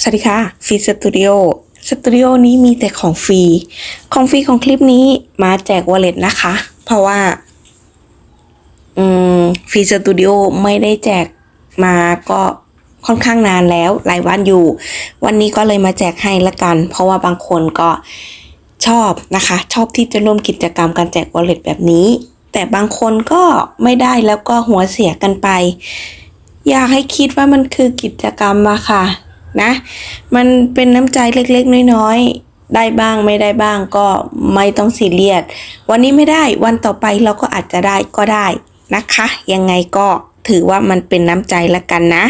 สวัสดีค่ะฟรีสตูดิโอสตูดิโอนี้มีแต่ของฟรี ของฟรีของคลิปนี้มาแจกวอลเล็ตนะคะ เพราะว่า อืมฟรีสตูดิโอไม่ได้แจกมาก็ค่อนข้างนานแล้วหลายวันอยู่ วันนี้ก็เลยมาแจกให้ละกัน เพราะว่าบางคนก็ชอบนะคะ ชอบที่จะร่วมกิจกรรมการแจกวอลเล็ตแบบนี้ แต่บางคนก็ไม่ได้แล้วก็หัวเสียกันไป อยากให้คิดว่ามันคือกิจกรรมอะค่ะ นะ มันเป็นน้ำใจเล็กๆ น้อยๆ ได้บ้างไม่ได้บ้างก็ไม่ต้องซีเรียส วันนี้ไม่ได้วันต่อไปเราก็อาจจะได้ก็ได้นะคะ ยังไงก็ถือว่ามันเป็นน้ำใจละกันนะ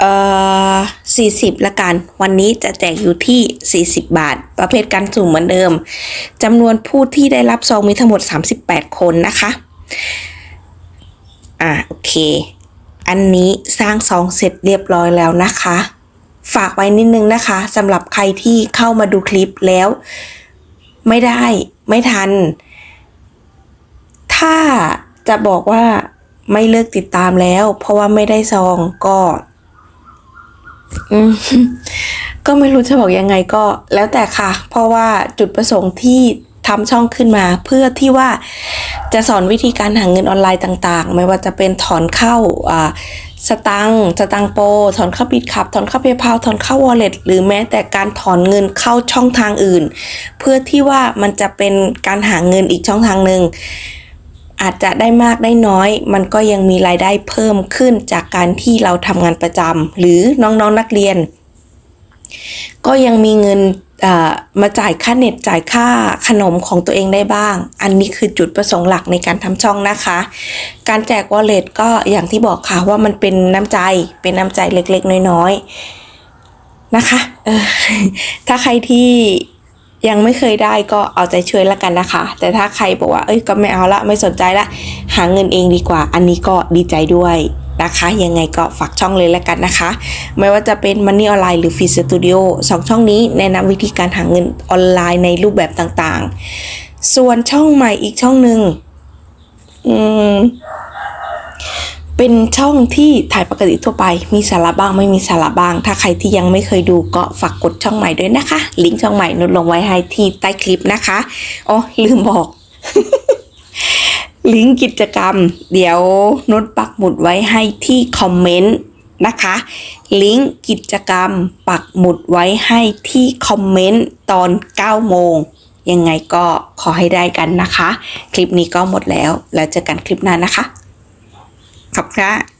เอ่อ40 ละกัน วันนี้จะแจกอยู่ที่ 40 บาท ประเภทการสุ่มเหมือนเดิมจำนวนผู้ที่ได้รับซองมีทั้งหมด 38 คนนะคะ อ่าโอเค อันนี้สร้างซองเสร็จเรียบร้อยแล้วนะคะ ฝากไว้นิดนึงนะคะสำหรับใครที่เข้ามาดูคลิปแล้ว ไม่ได้ไม่ทัน ถ้าจะบอกว่าไม่เลิกติดตามแล้ว เพราะว่าไม่ได้ซองก็อืมก็ไม่รู้จะบอกยังไงก็แล้วแต่ค่ะ เพราะว่าจุดประสงค์ที่ทำช่องขึ้นมา เพื่อที่ว่า จะสอนวิธีการหาเงินออนไลน์ต่างๆ ไม่ว่าจะเป็นถอนเข้าอ่าสตังสตังโป ถอนเข้าบิตคับ ถอนเข้าเพย์พาถอนเข้าวอลเล็ตหรือแม้แต่การถอนเงินเข้าช่องทางอื่น เพื่อที่ว่ามันจะเป็นการหาเงินอีกช่องทางหนึ่งอาจจะได้มากได้น้อย มันก็ยังมีรายได้เพิ่มขึ้นจากการที่เราทำงานประจำหรือน้องๆนนักเรียน ก็ยังมีเงิน มาจ่ายค่าเน็ตจ่ายค่าขนมของตัวเองได้บ้าง อันนี้คือจุดประสงค์หลักในการทำช่องนะคะ การแจกวอลเล็ตก็อย่างที่บอกค่ะว่ามันเป็นน้ำใจเป็นน้ำใจเล็กๆ น้อยๆนะคะเออถ้าใครที่ยังไม่เคยได้ก็เอาใจช่วยแล้วกันนะคะ แต่ถ้าใครบอกว่าเอ้ยก็ไม่เอาละไม่สนใจละหาเงินเองดีกว่า อันนี้ก็ดีใจด้วย นะคะ ยังไงก็ฝากช่องเลยแล้วกันนะคะ ไม่ว่าจะเป็น Money Online หรือ Free Studio สองช่องนี้แนะนำวิธีการหาเงินออนไลน์ในรูปแบบต่างๆ ส่วนช่องใหม่อีกช่องหนึ่งเป็นช่องที่ถ่ายปกติทั่วไป มีสาระบ้างไม่มีสาระบ้าง ถ้าใครที่ยังไม่เคยดูก็ฝากกดช่องใหม่ด้วยนะคะ ลิงก์ช่องใหม่นุดลงไว้ให้ที่ใต้คลิปนะคะ อ๋อลืมบอก ลิงก์กิจกรรม เดี๋ยวนุชปักหมุดไว้ให้ที่คอมเมนต์นะคะ ลิงก์กิจกรรมปักหมุดไว้ให้ที่คอมเมนต์ตอน 9 โมง ยังไงก็ขอให้ได้กันนะคะ คลิปนี้ก็หมดแล้ว แล้วเจอกันคลิปหน้านะคะ ขอบคุณค่ะ